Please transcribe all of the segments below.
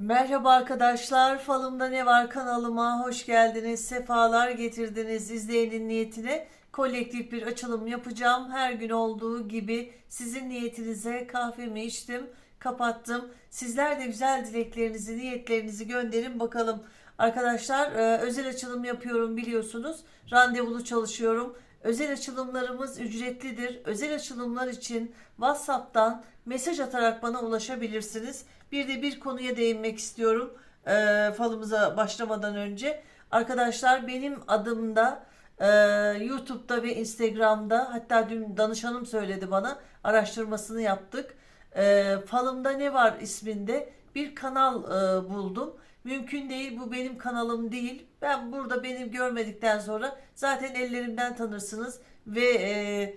Merhaba arkadaşlar, Falımda Ne Var kanalıma hoş geldiniz, sefalar getirdiniz. İzleyenin niyetine kolektif bir açılım yapacağım. Her gün olduğu gibi sizin niyetinize kahvemi içtim, kapattım. Sizler de güzel dileklerinizi, niyetlerinizi gönderin bakalım. Arkadaşlar e, özel açılım yapıyorum biliyorsunuz. Randevulu çalışıyorum. Özel açılımlarımız ücretlidir. Özel açılımlar için WhatsApp'tan mesaj atarak bana ulaşabilirsiniz. Bir de bir konuya değinmek istiyorum e, falımıza başlamadan önce. Arkadaşlar benim adımda e, YouTube'da ve Instagram'da hatta dün danışanım söyledi bana araştırmasını yaptık. E, falımda ne var isminde bir kanal e, buldum. Mümkün değil bu benim kanalım değil. Ben burada beni görmedikten sonra zaten ellerimden tanırsınız ve e,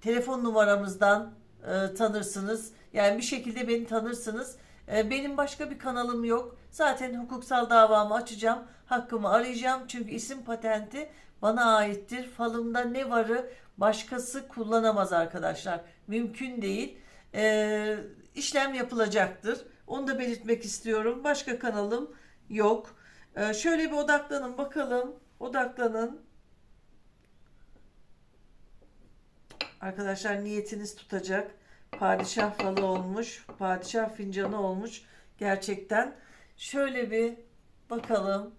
telefon numaramızdan e, tanırsınız. Yani bir şekilde beni tanırsınız. E, benim başka bir kanalım yok. Zaten hukuksal davamı açacağım. Hakkımı arayacağım. Çünkü isim patenti bana aittir. Falımda ne varı başkası kullanamaz arkadaşlar. Mümkün değil. E, işlem yapılacaktır. Onu da belirtmek istiyorum. Başka kanalım yok. E, şöyle bir odaklanın bakalım. Odaklanın. Arkadaşlar niyetiniz tutacak. Padişah falı olmuş. Padişah fincanı olmuş. Gerçekten. Şöyle bir bakalım.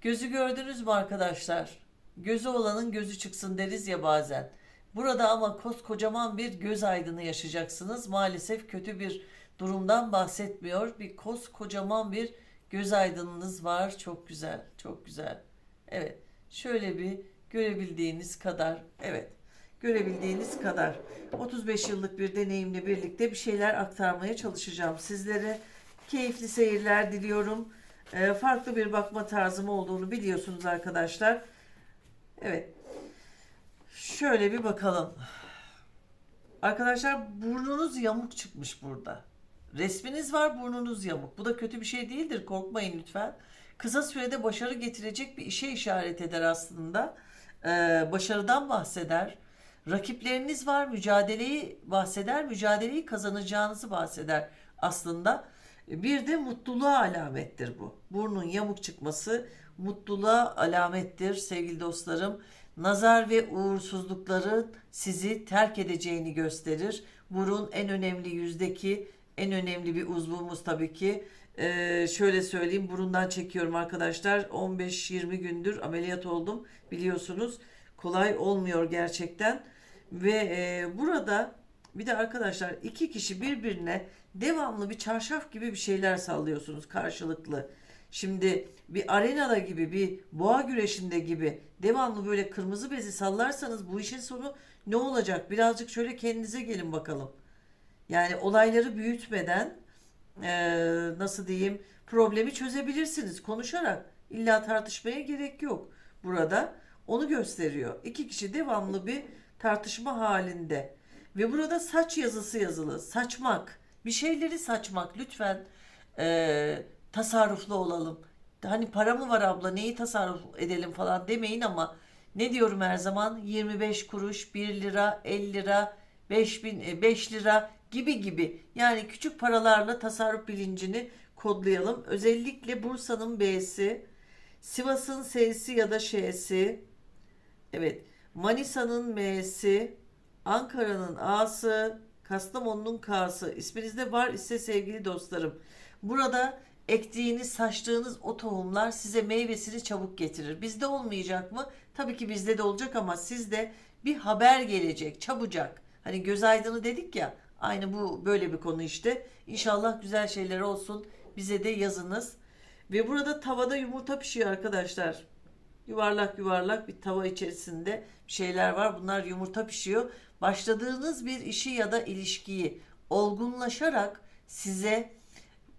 Gözü gördünüz mü arkadaşlar? Gözü olanın gözü çıksın deriz ya bazen. Burada ama koskocaman bir göz aydını yaşayacaksınız. Maalesef kötü bir durumdan bahsetmiyor. Bir koskocaman bir göz aydınınız var. Çok güzel, çok güzel. Evet. Şöyle bir görebildiğiniz kadar. Evet. Görebildiğiniz kadar. 35 yıllık bir deneyimle birlikte bir şeyler aktarmaya çalışacağım sizlere. Keyifli seyirler diliyorum. Ee, farklı bir bakma tarzım olduğunu biliyorsunuz arkadaşlar. Evet. Şöyle bir bakalım. Arkadaşlar burnunuz yamuk çıkmış burada. Resminiz var burnunuz yamuk. Bu da kötü bir şey değildir. Korkmayın lütfen. Kısa sürede başarı getirecek bir işe işaret eder aslında. Ee, başarıdan bahseder. Rakipleriniz var mücadeleyi bahseder. Mücadeleyi kazanacağınızı bahseder aslında. Bir de mutluluğa alamettir bu. Burnun yamuk çıkması mutluluğa alamettir sevgili dostlarım. Nazar ve uğursuzlukların sizi terk edeceğini gösterir. Burun en önemli yüzdeki en önemli bir uzvumuz tabii ki. Ee, şöyle söyleyeyim burundan çekiyorum arkadaşlar. 15-20 gündür ameliyat oldum biliyorsunuz. Kolay olmuyor gerçekten. Ve e, burada bir de arkadaşlar iki kişi birbirine devamlı bir çarşaf gibi bir şeyler sallıyorsunuz karşılıklı. Şimdi bir arenada gibi bir boğa güreşinde gibi devamlı böyle kırmızı bezi sallarsanız bu işin sonu ne olacak? Birazcık şöyle kendinize gelin bakalım. Yani olayları büyütmeden e, nasıl diyeyim problemi çözebilirsiniz konuşarak. İlla tartışmaya gerek yok burada. Onu gösteriyor. İki kişi devamlı bir tartışma halinde. Ve burada saç yazısı yazılı. Saçmak. Bir şeyleri saçmak. Lütfen e, tasarruflu olalım. Hani para mı var abla neyi tasarruf edelim falan demeyin ama ne diyorum her zaman 25 kuruş 1 lira 50 lira 5 bin 5 lira gibi gibi yani küçük paralarla tasarruf bilincini kodlayalım. Özellikle Bursa'nın B'si, Sivas'ın S'si ya da Ş'si, evet Manisa'nın M'si, Ankara'nın A'sı, Kastamonu'nun K'sı isminizde var ise sevgili dostlarım. Burada ektiğiniz, saçtığınız o tohumlar size meyvesini çabuk getirir. Bizde olmayacak mı? Tabii ki bizde de olacak ama sizde bir haber gelecek çabucak. Hani göz aydını dedik ya aynı bu böyle bir konu işte. İnşallah güzel şeyler olsun. Bize de yazınız. Ve burada tavada yumurta pişiyor arkadaşlar. Yuvarlak yuvarlak bir tava içerisinde şeyler var. Bunlar yumurta pişiyor. Başladığınız bir işi ya da ilişkiyi olgunlaşarak size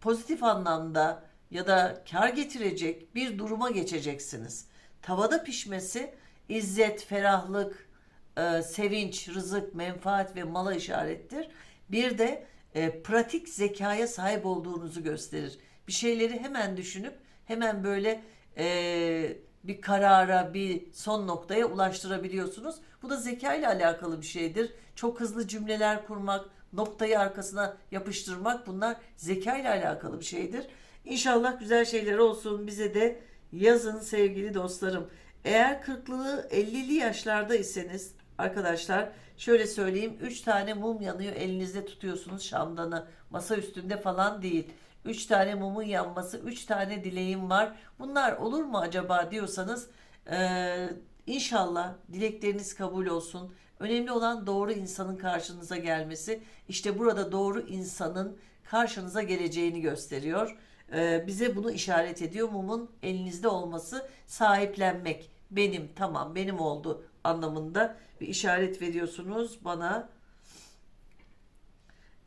pozitif anlamda ya da kar getirecek bir duruma geçeceksiniz. Tavada pişmesi izzet, ferahlık, e, sevinç, rızık, menfaat ve mala işarettir. Bir de e, pratik zekaya sahip olduğunuzu gösterir. Bir şeyleri hemen düşünüp hemen böyle e, bir karara, bir son noktaya ulaştırabiliyorsunuz. Bu da zeka ile alakalı bir şeydir. Çok hızlı cümleler kurmak, noktayı arkasına yapıştırmak bunlar zeka ile alakalı bir şeydir. İnşallah güzel şeyler olsun. Bize de yazın sevgili dostlarım. Eğer 40'lı 50'li yaşlarda iseniz arkadaşlar şöyle söyleyeyim 3 tane mum yanıyor elinizde tutuyorsunuz şamdanı masa üstünde falan değil. 3 tane mumun yanması 3 tane dileğim var. Bunlar olur mu acaba diyorsanız eee, inşallah dilekleriniz kabul olsun. Önemli olan doğru insanın karşınıza gelmesi. İşte burada doğru insanın karşınıza geleceğini gösteriyor. Ee, bize bunu işaret ediyor. Mumun elinizde olması sahiplenmek. Benim tamam benim oldu anlamında bir işaret veriyorsunuz bana.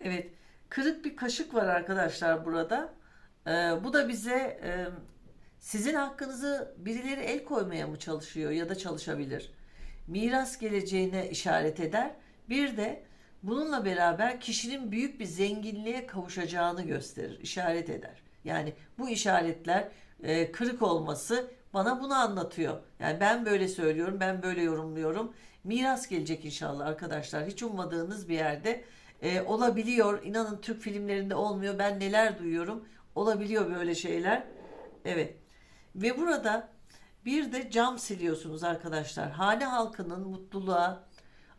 Evet. Kırık bir kaşık var arkadaşlar burada. Ee, bu da bize e, sizin hakkınızı birileri el koymaya mı çalışıyor ya da çalışabilir. Miras geleceğine işaret eder. Bir de bununla beraber kişinin büyük bir zenginliğe kavuşacağını gösterir, işaret eder. Yani bu işaretler e, kırık olması bana bunu anlatıyor. Yani ben böyle söylüyorum, ben böyle yorumluyorum. Miras gelecek inşallah arkadaşlar. Hiç ummadığınız bir yerde e, olabiliyor. İnanın Türk filmlerinde olmuyor. Ben neler duyuyorum. Olabiliyor böyle şeyler. Evet. Ve burada bir de cam siliyorsunuz arkadaşlar. Hane halkının mutluluğa,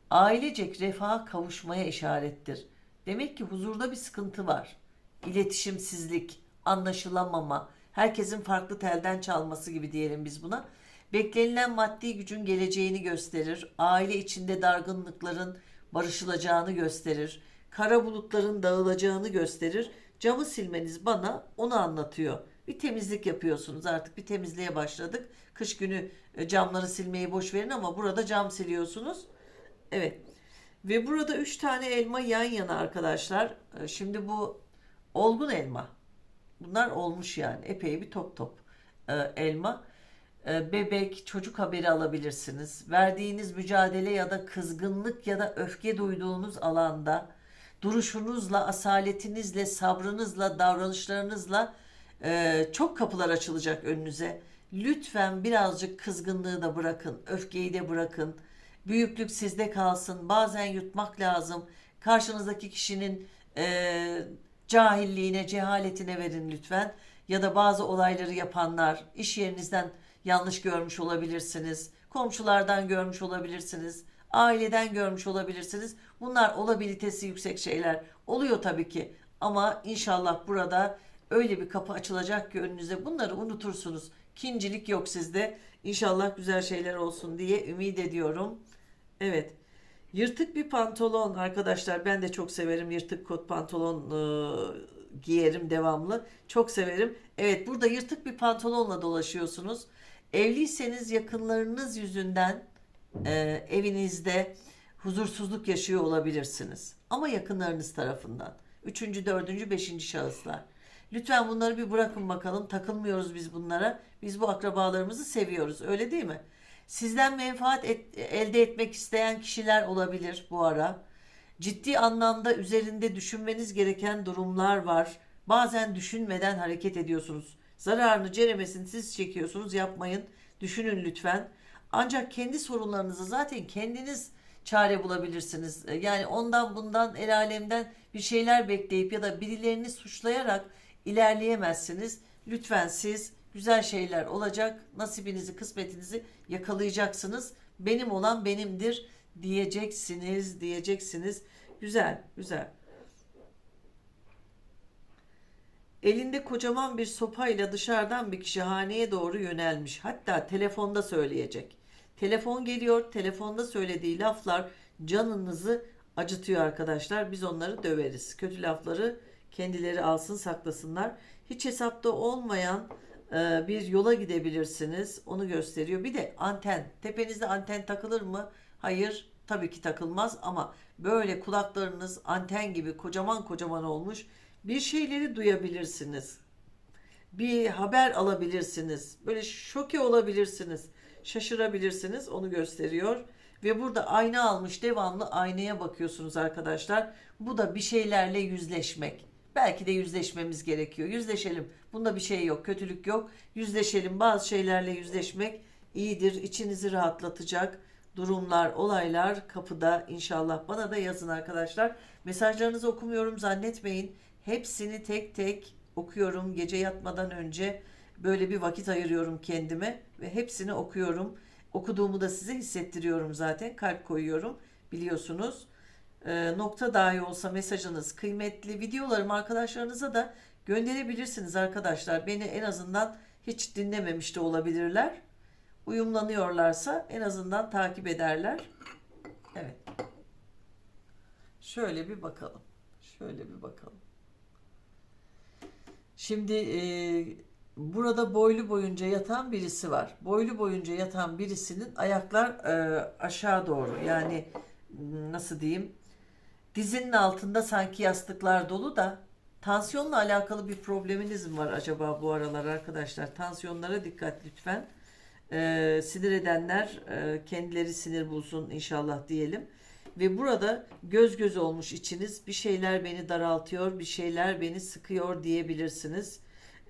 ailecek refaha kavuşmaya işarettir. Demek ki huzurda bir sıkıntı var. İletişimsizlik, anlaşılamama, herkesin farklı telden çalması gibi diyelim biz buna. Beklenilen maddi gücün geleceğini gösterir. Aile içinde dargınlıkların barışılacağını gösterir. Kara bulutların dağılacağını gösterir. Camı silmeniz bana onu anlatıyor. Bir temizlik yapıyorsunuz artık bir temizliğe başladık. Kış günü e, camları silmeyi boş verin ama burada cam siliyorsunuz. Evet. Ve burada 3 tane elma yan yana arkadaşlar. E, Şimdi bu olgun elma. Bunlar olmuş yani. Epey bir top top e, elma. Bebek, çocuk haberi alabilirsiniz. Verdiğiniz mücadele ya da kızgınlık ya da öfke duyduğunuz alanda duruşunuzla, asaletinizle, sabrınızla, davranışlarınızla e, çok kapılar açılacak önünüze. Lütfen birazcık kızgınlığı da bırakın, öfkeyi de bırakın. Büyüklük sizde kalsın. Bazen yutmak lazım. Karşınızdaki kişinin e, cahilliğine, cehaletine verin lütfen. Ya da bazı olayları yapanlar, iş yerinizden yanlış görmüş olabilirsiniz. Komşulardan görmüş olabilirsiniz. Aileden görmüş olabilirsiniz. Bunlar olabilitesi yüksek şeyler. Oluyor tabii ki. Ama inşallah burada öyle bir kapı açılacak ki önünüze bunları unutursunuz. Kincilik yok sizde. İnşallah güzel şeyler olsun diye ümit ediyorum. Evet. Yırtık bir pantolon arkadaşlar ben de çok severim yırtık kot pantolon e, giyerim devamlı çok severim evet burada yırtık bir pantolonla dolaşıyorsunuz evliyseniz yakınlarınız yüzünden e, evinizde huzursuzluk yaşıyor olabilirsiniz ama yakınlarınız tarafından üçüncü dördüncü beşinci şahıslar lütfen bunları bir bırakın bakalım takılmıyoruz biz bunlara biz bu akrabalarımızı seviyoruz öyle değil mi? Sizden menfaat et- elde etmek isteyen kişiler olabilir bu ara. Ciddi anlamda üzerinde düşünmeniz gereken durumlar var. Bazen düşünmeden hareket ediyorsunuz. Zararını, ceremesini siz çekiyorsunuz. Yapmayın. Düşünün lütfen. Ancak kendi sorunlarınızı zaten kendiniz çare bulabilirsiniz. E, Yani ondan bundan el alemden bir şeyler bekleyip ya da birilerini suçlayarak ilerleyemezsiniz. Lütfen siz güzel şeyler olacak. Nasibinizi, kısmetinizi yakalayacaksınız. Benim olan benimdir diyeceksiniz, diyeceksiniz. Güzel, güzel. Elinde kocaman bir sopayla dışarıdan bir kişi haneye doğru yönelmiş. Hatta telefonda söyleyecek. Telefon geliyor, telefonda söylediği laflar canınızı acıtıyor arkadaşlar. Biz onları döveriz. Kötü lafları kendileri alsın saklasınlar. Hiç hesapta olmayan e, bir yola gidebilirsiniz. Onu gösteriyor. Bir de anten. Tepenizde anten takılır mı? Hayır. Tabii ki takılmaz ama böyle kulaklarınız anten gibi kocaman kocaman olmuş. Bir şeyleri duyabilirsiniz. Bir haber alabilirsiniz. Böyle şoke olabilirsiniz. Şaşırabilirsiniz. Onu gösteriyor. Ve burada ayna almış devamlı aynaya bakıyorsunuz arkadaşlar. Bu da bir şeylerle yüzleşmek. Belki de yüzleşmemiz gerekiyor. Yüzleşelim. Bunda bir şey yok, kötülük yok. Yüzleşelim. Bazı şeylerle yüzleşmek iyidir. İçinizi rahatlatacak durumlar, olaylar kapıda inşallah. Bana da yazın arkadaşlar. Mesajlarınızı okumuyorum zannetmeyin. Hepsini tek tek okuyorum. Gece yatmadan önce böyle bir vakit ayırıyorum kendime hepsini okuyorum. Okuduğumu da size hissettiriyorum zaten. Kalp koyuyorum biliyorsunuz. Ee, nokta dahi olsa mesajınız kıymetli. Videolarımı arkadaşlarınıza da gönderebilirsiniz arkadaşlar. Beni en azından hiç dinlememiş de olabilirler. Uyumlanıyorlarsa en azından takip ederler. Evet. Şöyle bir bakalım. Şöyle bir bakalım. Şimdi e, burada boylu boyunca yatan birisi var. Boylu boyunca yatan birisinin ayaklar e, aşağı doğru. Yani nasıl diyeyim? Dizinin altında sanki yastıklar dolu da tansiyonla alakalı bir probleminiz mi var acaba bu aralar arkadaşlar? Tansiyonlara dikkat lütfen. E, sinir edenler e, kendileri sinir bulsun inşallah diyelim. Ve burada göz göz olmuş içiniz bir şeyler beni daraltıyor, bir şeyler beni sıkıyor diyebilirsiniz.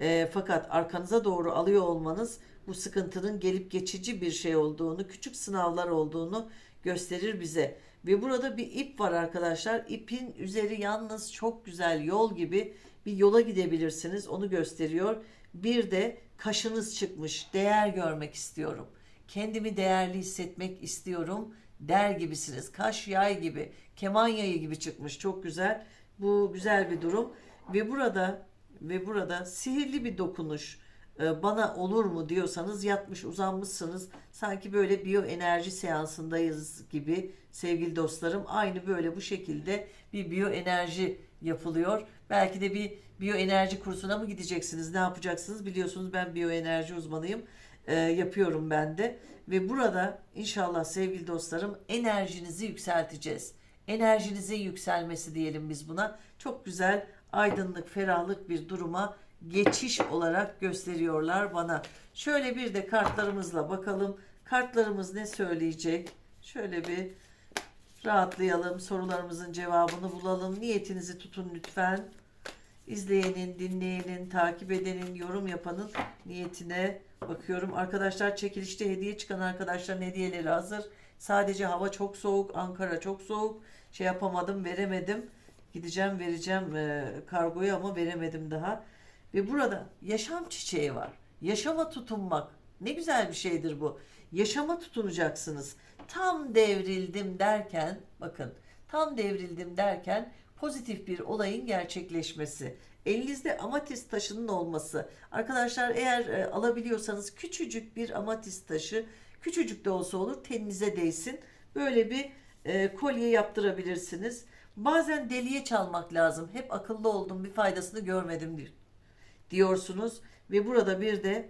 E, fakat arkanıza doğru alıyor olmanız bu sıkıntının gelip geçici bir şey olduğunu, küçük sınavlar olduğunu gösterir bize. Ve burada bir ip var arkadaşlar. İpin üzeri yalnız çok güzel yol gibi bir yola gidebilirsiniz. Onu gösteriyor. Bir de kaşınız çıkmış. Değer görmek istiyorum. Kendimi değerli hissetmek istiyorum der gibisiniz. Kaş yay gibi, keman yayı gibi çıkmış. Çok güzel. Bu güzel bir durum. Ve burada ve burada sihirli bir dokunuş e, bana olur mu diyorsanız yatmış uzanmışsınız. Sanki böyle biyoenerji seansındayız gibi sevgili dostlarım. Aynı böyle bu şekilde bir biyoenerji yapılıyor. Belki de bir biyoenerji kursuna mı gideceksiniz? Ne yapacaksınız? Biliyorsunuz ben biyoenerji uzmanıyım. E, yapıyorum ben de. Ve burada inşallah sevgili dostlarım enerjinizi yükselteceğiz. Enerjinizin yükselmesi diyelim biz buna. Çok güzel aydınlık, ferahlık bir duruma geçiş olarak gösteriyorlar bana. Şöyle bir de kartlarımızla bakalım. Kartlarımız ne söyleyecek? Şöyle bir rahatlayalım. Sorularımızın cevabını bulalım. Niyetinizi tutun lütfen. İzleyenin, dinleyenin, takip edenin, yorum yapanın niyetine bakıyorum. Arkadaşlar çekilişte hediye çıkan arkadaşların hediyeleri hazır. Sadece hava çok soğuk, Ankara çok soğuk. Şey yapamadım, veremedim. Gideceğim, vereceğim e, kargoyu ama veremedim daha. Ve burada yaşam çiçeği var. Yaşama tutunmak. Ne güzel bir şeydir bu. Yaşama tutunacaksınız. Tam devrildim derken, bakın, tam devrildim derken pozitif bir olayın gerçekleşmesi. Elinizde amatist taşının olması. Arkadaşlar eğer e, alabiliyorsanız küçücük bir amatist taşı, küçücük de olsa olur teninize değsin. Böyle bir e, kolye yaptırabilirsiniz. Bazen deliye çalmak lazım. Hep akıllı oldum bir faydasını görmedim diyor diyorsunuz ve burada bir de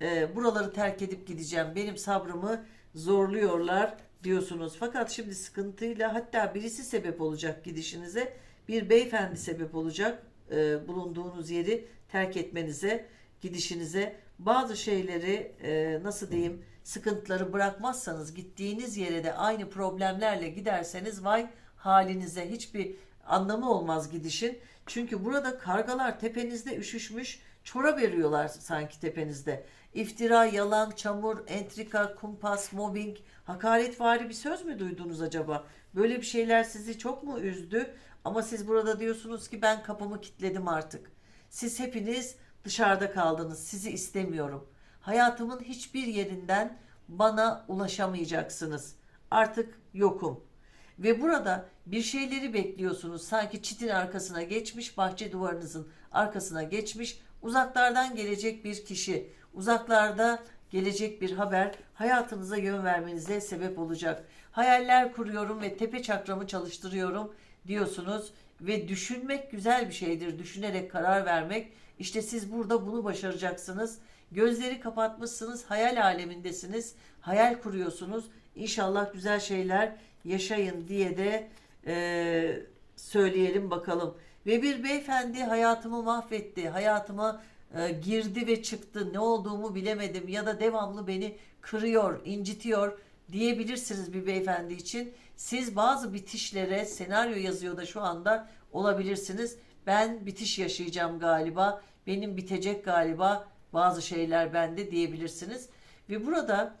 e, buraları terk edip gideceğim. Benim sabrımı zorluyorlar diyorsunuz. Fakat şimdi sıkıntıyla hatta birisi sebep olacak gidişinize. Bir beyefendi sebep olacak e, bulunduğunuz yeri terk etmenize, gidişinize. Bazı şeyleri e, nasıl diyeyim sıkıntıları bırakmazsanız gittiğiniz yere de aynı problemlerle giderseniz vay halinize hiçbir anlamı olmaz gidişin. Çünkü burada kargalar tepenizde üşüşmüş çorap veriyorlar sanki tepenizde. İftira, yalan, çamur, entrika, kumpas, mobbing, hakaretvari bir söz mü duydunuz acaba? Böyle bir şeyler sizi çok mu üzdü? Ama siz burada diyorsunuz ki ben kapımı kilitledim artık. Siz hepiniz dışarıda kaldınız. Sizi istemiyorum. Hayatımın hiçbir yerinden bana ulaşamayacaksınız. Artık yokum. Ve burada bir şeyleri bekliyorsunuz. Sanki çitin arkasına geçmiş, bahçe duvarınızın arkasına geçmiş, uzaklardan gelecek bir kişi, uzaklarda gelecek bir haber hayatınıza yön vermenize sebep olacak. Hayaller kuruyorum ve tepe çakramı çalıştırıyorum diyorsunuz ve düşünmek güzel bir şeydir. Düşünerek karar vermek. İşte siz burada bunu başaracaksınız. Gözleri kapatmışsınız, hayal alemindesiniz. Hayal kuruyorsunuz. İnşallah güzel şeyler yaşayın diye de e, söyleyelim bakalım. Ve bir beyefendi hayatımı mahvetti, hayatıma e, girdi ve çıktı, ne olduğumu bilemedim ya da devamlı beni kırıyor, incitiyor diyebilirsiniz bir beyefendi için. Siz bazı bitişlere senaryo yazıyor da şu anda olabilirsiniz. Ben bitiş yaşayacağım galiba, benim bitecek galiba bazı şeyler bende diyebilirsiniz. Ve burada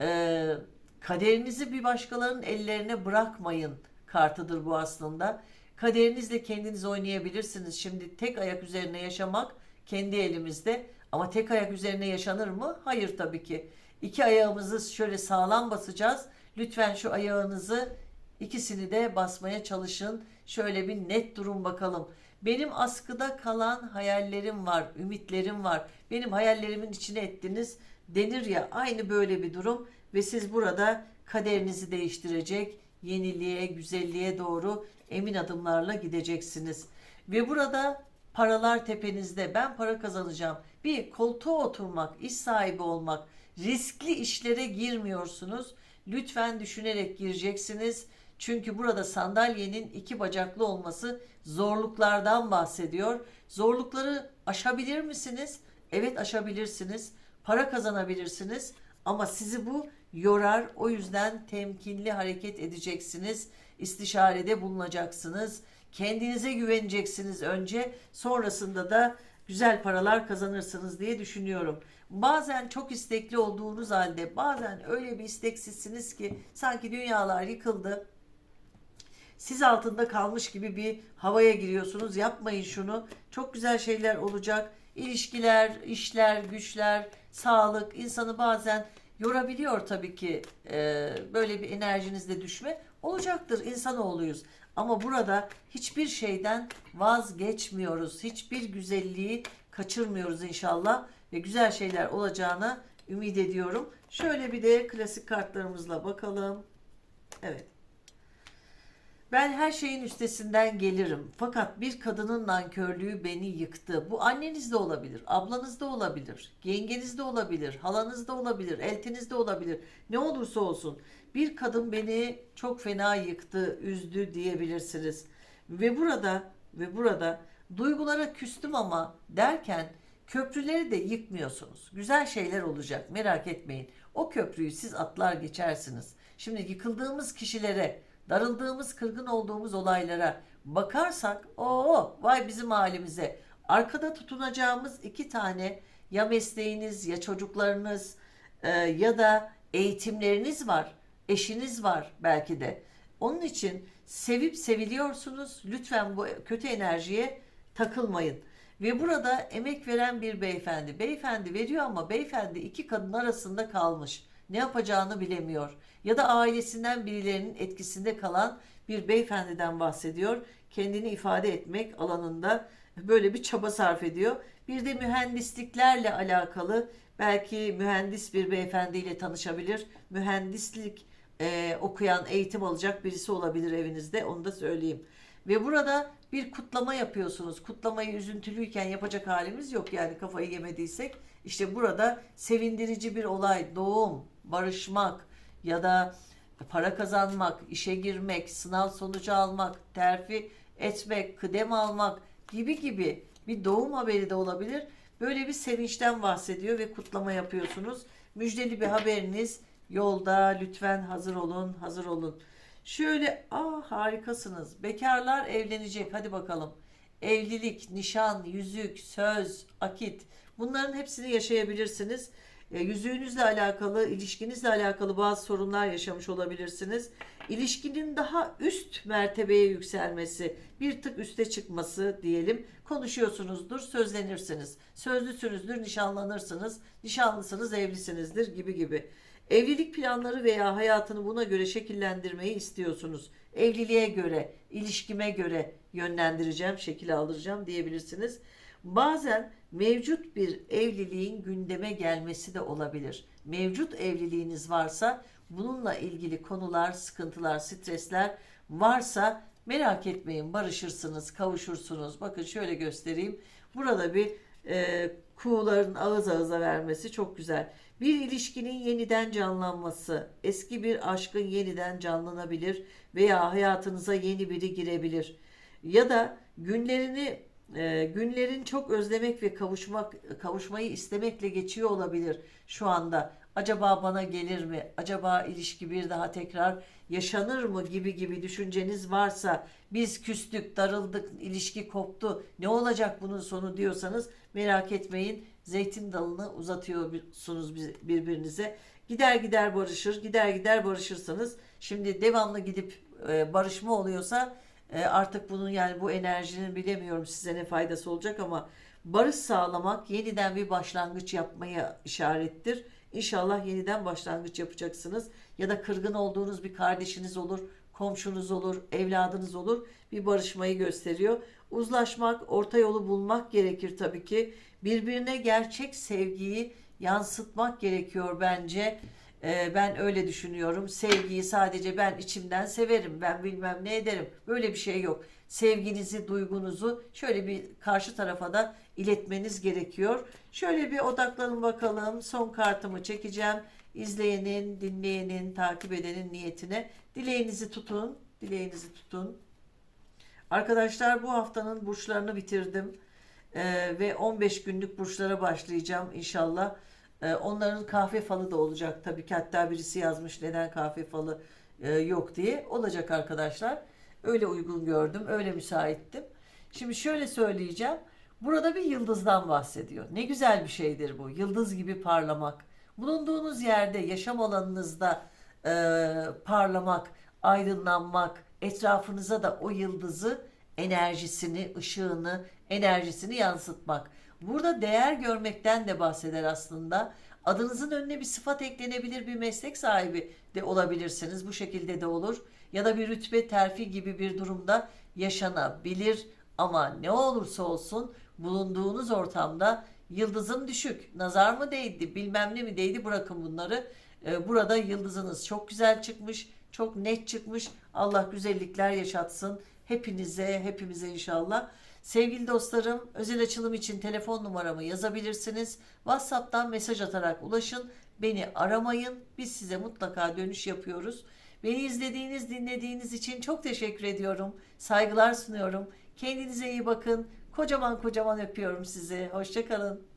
e, kaderinizi bir başkalarının ellerine bırakmayın kartıdır bu aslında. Kaderinizle kendiniz oynayabilirsiniz. Şimdi tek ayak üzerine yaşamak kendi elimizde. Ama tek ayak üzerine yaşanır mı? Hayır tabii ki. İki ayağımızı şöyle sağlam basacağız. Lütfen şu ayağınızı ikisini de basmaya çalışın. Şöyle bir net durun bakalım. Benim askıda kalan hayallerim var, ümitlerim var. Benim hayallerimin içine ettiniz denir ya aynı böyle bir durum ve siz burada kaderinizi değiştirecek, yeniliğe, güzelliğe doğru emin adımlarla gideceksiniz. Ve burada paralar tepenizde. Ben para kazanacağım. Bir koltuğa oturmak, iş sahibi olmak, riskli işlere girmiyorsunuz. Lütfen düşünerek gireceksiniz. Çünkü burada sandalyenin iki bacaklı olması zorluklardan bahsediyor. Zorlukları aşabilir misiniz? Evet aşabilirsiniz. Para kazanabilirsiniz. Ama sizi bu yorar. O yüzden temkinli hareket edeceksiniz. İstişarede bulunacaksınız. Kendinize güveneceksiniz önce. Sonrasında da güzel paralar kazanırsınız diye düşünüyorum. Bazen çok istekli olduğunuz halde bazen öyle bir isteksizsiniz ki sanki dünyalar yıkıldı siz altında kalmış gibi bir havaya giriyorsunuz. Yapmayın şunu. Çok güzel şeyler olacak. İlişkiler, işler, güçler, sağlık insanı bazen yorabiliyor tabii ki. Ee, böyle bir enerjinizde düşme olacaktır. İnsanoğluyuz. Ama burada hiçbir şeyden vazgeçmiyoruz. Hiçbir güzelliği kaçırmıyoruz inşallah ve güzel şeyler olacağına ümit ediyorum. Şöyle bir de klasik kartlarımızla bakalım. Evet. Ben her şeyin üstesinden gelirim. Fakat bir kadının nankörlüğü beni yıktı. Bu anneniz de olabilir, ablanız da olabilir, yengeniz de olabilir, halanız da olabilir, eltiniz de olabilir. Ne olursa olsun bir kadın beni çok fena yıktı, üzdü diyebilirsiniz. Ve burada ve burada duygulara küstüm ama derken köprüleri de yıkmıyorsunuz. Güzel şeyler olacak merak etmeyin. O köprüyü siz atlar geçersiniz. Şimdi yıkıldığımız kişilere darıldığımız, kırgın olduğumuz olaylara bakarsak o vay bizim halimize. Arkada tutunacağımız iki tane ya mesleğiniz ya çocuklarınız e, ya da eğitimleriniz var. Eşiniz var belki de. Onun için sevip seviliyorsunuz. Lütfen bu kötü enerjiye takılmayın. Ve burada emek veren bir beyefendi. Beyefendi veriyor ama beyefendi iki kadın arasında kalmış. Ne yapacağını bilemiyor. Ya da ailesinden birilerinin etkisinde kalan bir beyefendiden bahsediyor. Kendini ifade etmek alanında böyle bir çaba sarf ediyor. Bir de mühendisliklerle alakalı belki mühendis bir beyefendiyle tanışabilir. Mühendislik e, okuyan, eğitim alacak birisi olabilir evinizde. Onu da söyleyeyim. Ve burada bir kutlama yapıyorsunuz. Kutlamayı üzüntülüyken yapacak halimiz yok yani kafayı yemediysek. İşte burada sevindirici bir olay, doğum, barışmak ya da para kazanmak, işe girmek, sınav sonucu almak, terfi etmek, kıdem almak gibi gibi bir doğum haberi de olabilir. Böyle bir sevinçten bahsediyor ve kutlama yapıyorsunuz. Müjdeli bir haberiniz yolda. Lütfen hazır olun, hazır olun. Şöyle, ah harikasınız. Bekarlar evlenecek. Hadi bakalım. Evlilik, nişan, yüzük, söz, akit. Bunların hepsini yaşayabilirsiniz. E, yüzüğünüzle alakalı, ilişkinizle alakalı bazı sorunlar yaşamış olabilirsiniz. İlişkinin daha üst mertebeye yükselmesi, bir tık üste çıkması diyelim. Konuşuyorsunuzdur, sözlenirsiniz. Sözlüsünüzdür, nişanlanırsınız. Nişanlısınız, evlisinizdir gibi gibi. Evlilik planları veya hayatını buna göre şekillendirmeyi istiyorsunuz. Evliliğe göre, ilişkime göre yönlendireceğim, şekil aldıracağım diyebilirsiniz. Bazen mevcut bir evliliğin gündeme gelmesi de olabilir. Mevcut evliliğiniz varsa bununla ilgili konular, sıkıntılar, stresler varsa merak etmeyin barışırsınız, kavuşursunuz. Bakın şöyle göstereyim. Burada bir e, kuğuların ağız ağıza vermesi çok güzel. Bir ilişkinin yeniden canlanması, eski bir aşkın yeniden canlanabilir veya hayatınıza yeni biri girebilir. Ya da günlerini e, günlerin çok özlemek ve kavuşmak kavuşmayı istemekle geçiyor olabilir şu anda. Acaba bana gelir mi? Acaba ilişki bir daha tekrar yaşanır mı gibi gibi düşünceniz varsa biz küstük, darıldık, ilişki koptu. Ne olacak bunun sonu diyorsanız merak etmeyin. Zeytin dalını uzatıyorsunuz birbirinize. Gider gider barışır, gider gider barışırsınız. Şimdi devamlı gidip e, barışma oluyorsa E, artık bunun yani bu enerjinin bilemiyorum size ne faydası olacak ama barış sağlamak yeniden bir başlangıç yapmaya işarettir. İnşallah yeniden başlangıç yapacaksınız. Ya da kırgın olduğunuz bir kardeşiniz olur, komşunuz olur, evladınız olur. Bir barışmayı gösteriyor. Uzlaşmak, orta yolu bulmak gerekir tabii ki. Birbirine gerçek sevgiyi yansıtmak gerekiyor bence. Ee, ben öyle düşünüyorum. Sevgiyi sadece ben içimden severim, ben bilmem ne ederim. Böyle bir şey yok. Sevginizi, duygunuzu şöyle bir karşı tarafa da iletmeniz gerekiyor. Şöyle bir odaklanın bakalım. Son kartımı çekeceğim. İzleyenin, dinleyenin, takip edenin niyetine. Dileğinizi tutun. Dileğinizi tutun. Arkadaşlar bu haftanın burçlarını bitirdim. Ee, ve 15 günlük burçlara başlayacağım inşallah. Ee, onların kahve falı da olacak tabii ki. Hatta birisi yazmış neden kahve falı e, yok diye. Olacak arkadaşlar. Öyle uygun gördüm, öyle müsaittim. Şimdi şöyle söyleyeceğim. Burada bir yıldızdan bahsediyor. Ne güzel bir şeydir bu. Yıldız gibi parlamak. Bulunduğunuz yerde, yaşam alanınızda e, parlamak, aydınlanmak, etrafınıza da o yıldızı, enerjisini, ışığını, enerjisini yansıtmak. Burada değer görmekten de bahseder aslında. Adınızın önüne bir sıfat eklenebilir, bir meslek sahibi de olabilirsiniz. Bu şekilde de olur. Ya da bir rütbe terfi gibi bir durumda yaşanabilir. Ama ne olursa olsun bulunduğunuz ortamda yıldızım düşük, nazar mı değdi, bilmem ne mi değdi bırakın bunları. Ee, Burada yıldızınız çok güzel çıkmış, çok net çıkmış. Allah güzellikler yaşatsın hepinize, hepimize inşallah. Sevgili dostlarım, özel açılım için telefon numaramı yazabilirsiniz. WhatsApp'tan mesaj atarak ulaşın. Beni aramayın. Biz size mutlaka dönüş yapıyoruz. Beni izlediğiniz, dinlediğiniz için çok teşekkür ediyorum. Saygılar sunuyorum. Kendinize iyi bakın. Kocaman kocaman öpüyorum sizi. Hoşçakalın.